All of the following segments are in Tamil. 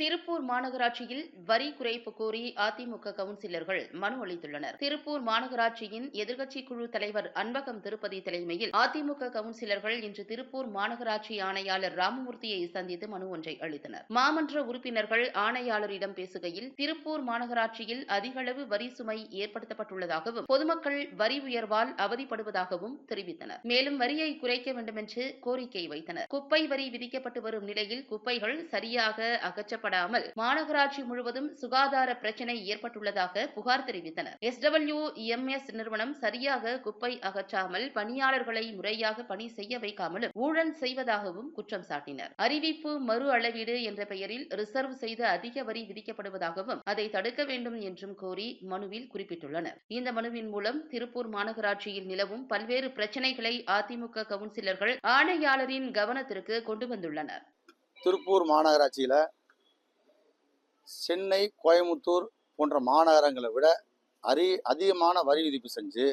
திருப்பூர் மாநகராட்சியில் வரி குறைப்பு கோரி அதிமுக கவுன்சிலர்கள் மனு அளித்துள்ளனர். திருப்பூர் மாநகராட்சியின் எதிர்க்கட்சி குழு தலைவர் அன்பகம் திருப்பதி தலைமையில் அதிமுக கவுன்சிலர்கள் இன்று திருப்பூர் மாநகராட்சி ஆணையாளர் ராமமூர்த்தியை சந்தித்து மனு ஒன்றை அளித்தனர். மாமன்ற உறுப்பினர்கள் ஆணையாளரிடம் பேசுகையில் திருப்பூர் மாநகராட்சியில் அதிகளவு வரி சுமை ஏற்படுத்தப்பட்டுள்ளதாகவும் பொதுமக்கள் வரி உயர்வால் அவதிப்படுவதாகவும் தெரிவித்தனர். மேலும் வரியை குறைக்க வேண்டுமென்று கோரிக்கை வைத்தனர். குப்பை வரி விதிக்கப்பட்டு வரும் நிலையில் குப்பைகள் சரியாக அகற்றப்படாமல் மாநகராட்சி முழுவதும் சுகாதார பிரச்சினை ஏற்பட்டுள்ளதாக புகார் தெரிவித்தனர். எஸ்டபிள்யூ எம்எஸ் நிறுவனம் சரியாக குப்பை அகற்றாமல் பணியாளர்களை முறையாக பணி செய்ய வைக்காமலும் ஊழல் செய்வதாகவும் குற்றம் சாட்டினர். அறிவிப்பு மறு அளவீடு என்ற பெயரில் ரிசர்வ் செய்த அதிக வரி விதிக்கப்படுவதாகவும் அதை தடுக்க வேண்டும் என்றும் கோரி மனுவில் குறிப்பிட்டுள்ளனர். இந்த மனுவின் மூலம் திருப்பூர் மாநகராட்சியில் நிலவும் பல்வேறு பிரச்சினைகளை அதிமுக கவுன்சிலர்கள் ஆணையாளரின் கவனத்திற்கு கொண்டு வந்துள்ளனர். திருப்பூர் மாநகராட்சியில சென்னை கோயம்புத்தூர் போன்ற மாநகரங்களை விட அரி அதிகமான வரி விதிப்பு செஞ்சு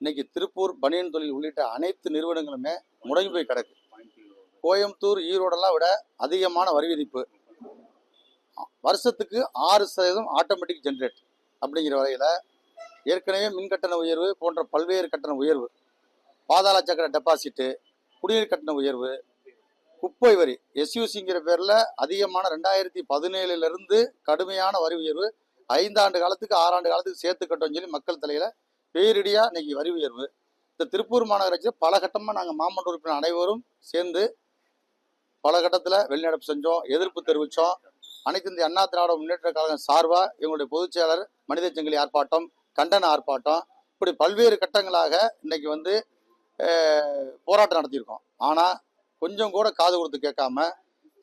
இன்னைக்கு திருப்பூர் பனியன் தொழில் உள்ளிட்ட அனைத்து நிறுவனங்களுமே முடங்கி போய் கிடக்கு. கோயம்புத்தூர் ஈரோடெல்லாம் விட அதிகமான வரி விதிப்பு. வருஷத்துக்கு ஆறு சதவீதம் ஆட்டோமேட்டிக் ஜென்ரேட் அப்படிங்கிற வகையில் ஏற்கனவே மின் கட்டண உயர்வு போன்ற பல்வேறு கட்டண உயர்வு பாதாள சக்கர டெபாசிட்டு குடிநீர் கட்டண உயர்வு குப்பை வரி எஸ்யூசிங்கிற பேரில் அதிகமான ரெண்டாயிரத்தி பதினேழுலேருந்து கடுமையான வரி உயர்வு ஐந்தாண்டு காலத்துக்கு ஆறாண்டு காலத்துக்கு சேர்த்து கட்டோம்னு சொல்லி மக்கள் தலையில் பேரிடியாக இன்னைக்கு வரி உயர்வு. இந்த திருப்பூர் மாநகராட்சியில் பல கட்டமாக நாங்கள் மாமன்ற உறுப்பினர் அனைவரும் சேர்ந்து பல கட்டத்தில் வெளிநடப்பு செஞ்சோம் எதிர்ப்பு தெரிவித்தோம் அனைத்து இந்திய அண்ணா திராவிட முன்னேற்ற கழகம் சார்பாக எங்களுடைய பொதுச் செயலாளர் மனித சங்கிலி ஆர்ப்பாட்டம் கண்டன ஆர்ப்பாட்டம் இப்படி பல்வேறு கட்டங்களாக இன்னைக்கு வந்து போராட்டம் நடத்தியிருக்கோம். ஆனால் கொஞ்சம் கூட காது கொடுத்து கேட்காம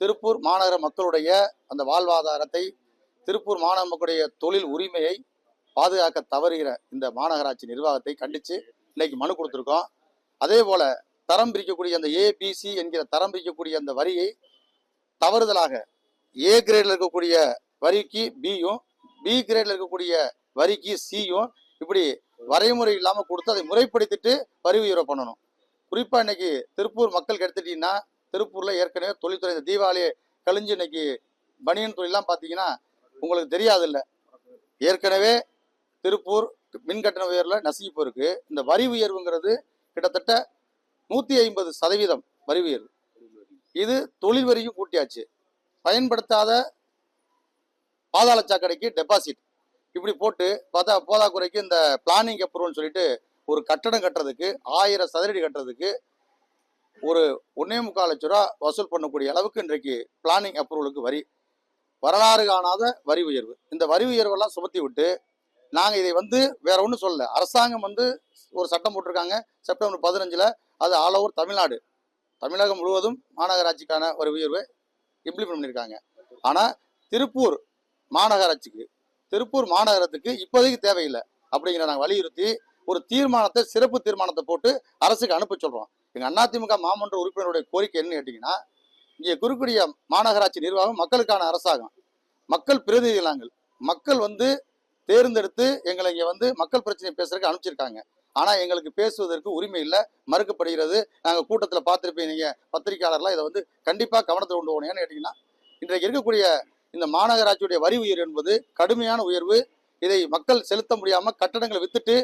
திருப்பூர் மாநகர மக்களுடைய அந்த வாழ்வாதாரத்தை திருப்பூர் மாநகர மக்களுடைய தொழில் உரிமையை பாதுகாக்க தவறுகிற இந்த மாநகராட்சி நிர்வாகத்தை கண்டித்து இன்னைக்கு மனு கொடுத்துருக்கோம். அதே போல் தரம் பிரிக்கக்கூடிய அந்த ஏபிசி என்கிற தரம் பிரிக்கக்கூடிய அந்த வரியை தவறுதலாக ஏ கிரேடில் இருக்கக்கூடிய வரிக்கு பியும் பி கிரேடில் இருக்கக்கூடிய வரிக்கு சியும் இப்படி வரைமுறை இல்லாமல் கொடுத்து அதை முறைப்படுத்திட்டு வரி உயர்வு பண்ணணும். குறிப்பாக இன்னைக்கு திருப்பூர் மக்கள் எடுத்துட்டீங்கன்னா திருப்பூரில் ஏற்கனவே தொழில்துறை இந்த தீபாவளி கழிஞ்சு இன்னைக்கு பனியன் தொழிலாம் பார்த்தீங்கன்னா உங்களுக்கு தெரியாதில்ல. ஏற்கனவே திருப்பூர் மின் கட்டண உயர்வில் நசுங்கி போயிருக்கு. இந்த வரி உயர்வுங்கிறது கிட்டத்தட்ட நூற்றி ஐம்பது சதவீதம் வரி உயர்வு. இது தொழில் வரியும் கூட்டியாச்சு. பயன்படுத்தாத பாதாள சாக்கடைக்கு டெபாசிட் இப்படி போட்டு பார்த்தா போதாக்குறைக்கு இந்த பிளானிங் அப்ரூவல்னு சொல்லிட்டு ஒரு கட்டடம் கட்டுறதுக்கு ஆயிரம் சதுரடி கட்டுறதுக்கு ஒரு ஒன்னே முக்கால் லட்ச ரூபா வசூல் பண்ணக்கூடிய அளவுக்கு இன்றைக்கு பிளானிங் அப்ரூவலுக்கு வரி வரலாறு காணாத வரி உயர்வு. இந்த வரி உயர்வெல்லாம் சுமத்தி விட்டு நாங்கள் இதை வந்து வேற ஒன்றும் சொல்லல. அரசாங்கம் வந்து ஒரு சட்டம் போட்டிருக்காங்க. செப்டம்பர் பதினஞ்சில் அது ஆல் ஓவர் தமிழ்நாடு. தமிழகம் முழுவதும் மாநகராட்சிக்கான ஒரு உயர்வை இம்ப்ளிமெண்ட் பண்ணியிருக்காங்க. ஆனால் திருப்பூர் மாநகராட்சிக்கு திருப்பூர் மாநகரத்துக்கு இப்போதைக்கு தேவையில்லை. அப்படிங்கிற நாங்கள் வலியுறுத்தி ஒரு தீர்மானத்தை சிறப்பு தீர்மானத்தை போட்டு அரசுக்கு அனுப்ப சொல்கிறோம் எங்கள் அதிமுக மாமன்ற உறுப்பினருடைய கோரிக்கை என்னன்னு கேட்டிங்கன்னா இங்கே குறுக்குடிய மாநகராட்சி நிர்வாகம் மக்களுக்கான அரசாங்கம். மக்கள் பிரதிநிதிகள் நாங்கள் மக்கள் வந்து தேர்ந்தெடுத்து எங்களை இங்கே வந்து மக்கள் பிரச்சனை பேசுறதுக்கு அனுப்பிச்சிருக்காங்க. ஆனால் எங்களுக்கு பேசுவதற்கு உரிமை இல்லை மறுக்கப்படுகிறது. நாங்கள் கூட்டத்தில் பார்த்துருப்பீங்க நீங்கள் பத்திரிகையாளர்லாம் இதை வந்து கண்டிப்பாக கவனத்தில் கொண்டு போகணும் ஏன்னு கேட்டிங்கன்னா இன்றைக்கு இருக்கக்கூடிய இந்த மாநகராட்சியுடைய வரி உயர்வு என்பது கடுமையான உயர்வு. இதை மக்கள் செலுத்த முடியாமல் கட்டடங்களை வித்துட்டு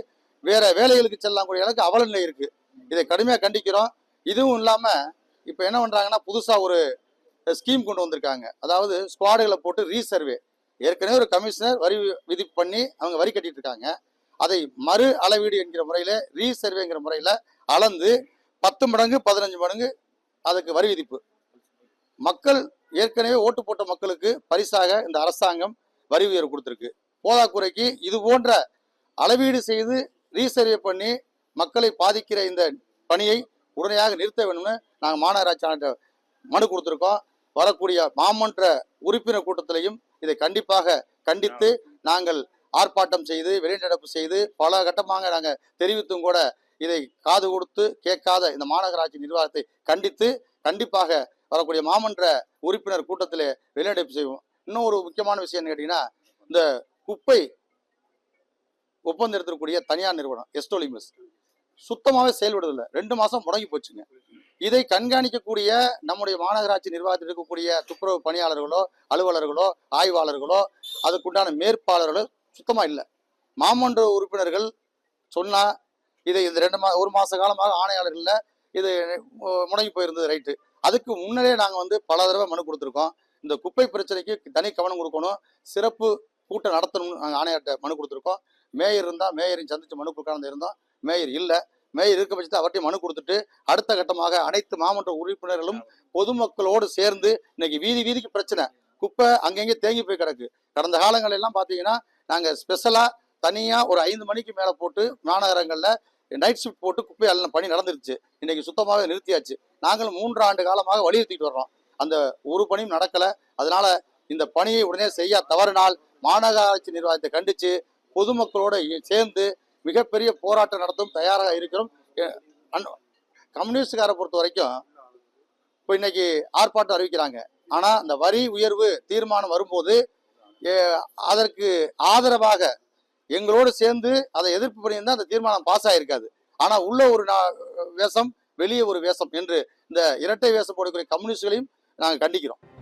வேற வேலைகளுக்கு செல்லக்கூடிய அளவுக்கு அவல நிலை இருக்கு. இதை கடுமையாக கண்டிக்கிறோம். இதுவும் இல்லாமல் இப்போ என்ன பண்ணுறாங்கன்னா புதுசாக ஒரு ஸ்கீம் கொண்டு வந்திருக்காங்க. அதாவது ஸ்குவாடுகளை போட்டு ரீசர்வே ஏற்கனவே ஒரு கமிஷனர் வரி விதிப்பு பண்ணி அவங்க வரி கட்டிட்டு இருக்காங்க அதை மறு அளவீடு என்கிற முறையில் ரீசர்வேங்கிற முறையில் அளந்து பத்து மடங்கு பதினஞ்சு மடங்கு அதுக்கு வரி விதிப்பு. மக்கள் ஏற்கனவே ஓட்டு போட்ட மக்களுக்கு பரிசாக இந்த அரசாங்கம் வரி உயர்வு கொடுத்துருக்கு. போதாக்குறைக்கு இது போன்ற அளவீடு செய்து ரீசர்வே பண்ணி மக்களை பாதிக்கிற இந்த பணியை உடனடியாக நிறுத்த வேணும்னு நாங்கள் மாநகராட்சி ஆணையர் மனு கொடுத்துருக்கோம். வரக்கூடிய மாமன்ற உறுப்பினர் கூட்டத்திலையும் இதை கண்டிப்பாக கண்டித்து நாங்கள் ஆர்ப்பாட்டம் செய்து வெளிநடப்பு செய்து பல கட்டமாக நாங்கள் தெரிவித்தும் கூட இதை காது கொடுத்து கேட்காத இந்த மாநகராட்சி நிர்வாகத்தை கண்டித்து கண்டிப்பாக வரக்கூடிய மாமன்ற உறுப்பினர் கூட்டத்தில் வெளிநடப்பு செய்வோம். இன்னும் ஒரு முக்கியமான விஷயம் கேட்டிங்கன்னா இந்த குப்பை ஒப்பந்தம் எடுத்துக்கூடிய தனியார் நிறுவனம் எஸ்டோலிமஸ் சுத்தமாகவே செயல்படுறதில்ல ரெண்டு மாதம் முடங்கி போச்சுங்க. இதை கண்காணிக்கக்கூடிய நம்முடைய மாநகராட்சி நிர்வாகத்தில் இருக்கக்கூடிய துப்புரவு பணியாளர்களோ அலுவலர்களோ ஆய்வாளர்களோ அதுக்குண்டான மேற்பாளர்களோ சுத்தமாக இல்லை. மாமன்ற உறுப்பினர்கள் சொன்னால் இதை இந்த ரெண்டு மா ஒரு மாத காலமாக ஆணையாளர்களில் இது முடங்கி போயிருந்தது ரைட்டு. அதுக்கு முன்னரே நாங்கள் வந்து பல தடவை மனு கொடுத்துருக்கோம். இந்த குப்பை பிரச்சனைக்கு தனி கவனம் கொடுக்கணும். சிறப்பு கூட்டம் நடத்தணும்னு நாங்கள் ஆணையர்கிட்ட மனு கொடுத்துருக்கோம். மேயர் இருந்தால் மேயரையும் சந்தித்து மனு கொடுக்காம இருந்தோம் மேயர் இல்லை. மேயர் இருக்க பட்சத்தில் அவர்கிட்ட மனு கொடுத்துட்டு அடுத்த கட்டமாக அனைத்து மாமன்ற உறுப்பினர்களும் பொதுமக்களோடு சேர்ந்து இன்னைக்கு வீதி வீதிக்கு பிரச்சனை. குப்பை அங்கங்கே தேங்கி போய் கிடக்கு. கடந்த காலங்கள் எல்லாம் பார்த்தீங்கன்னா நாங்கள் ஸ்பெஷலாக தனியாக ஒரு ஐந்து மணிக்கு மேலே போட்டு மாநகரங்களில் நைட் ஷிஃப்ட் போட்டு குப்பை அள்ள பணி நடந்துருச்சு. இன்னைக்கு சுத்தமாகவே நிறுத்தியாச்சு. நாங்களும் மூன்று ஆண்டு காலமாக வலியுறுத்திட்டு வர்றோம். அந்த ஒரு பணியும் நடக்கலை. அதனால இந்த பணியை உடனே செய்ய தவறினால் மாநகராட்சி நிர்வாகத்தை கண்டித்து பொதுமக்களோட சேர்ந்து மிகப்பெரிய போராட்டம் நடத்தும் தயாராக இருக்கிறோம். அன்- கம்யூனிஸ்டுக்காரை பொறுத்த வரைக்கும் இப்போ இன்னைக்கு ஆர்ப்பாட்டம் அறிவிக்கிறாங்க. ஆனால் அந்த வரி உயர்வு தீர்மானம் வரும்போது அதற்கு ஆதரவாக எங்களோடு சேர்ந்து அதை எதிர்ப்பு பண்ணியிருந்தால் அந்த தீர்மானம் பாஸ் ஆகிருக்காது ஆனால் உள்ள ஒரு வேஷம் வெளியே ஒரு வேஷம் என்று இந்த இரட்டை வேஷம் போடக்கூடிய கம்யூனிஸ்டுகளையும் நாங்கள் கண்டிக்கிறோம்.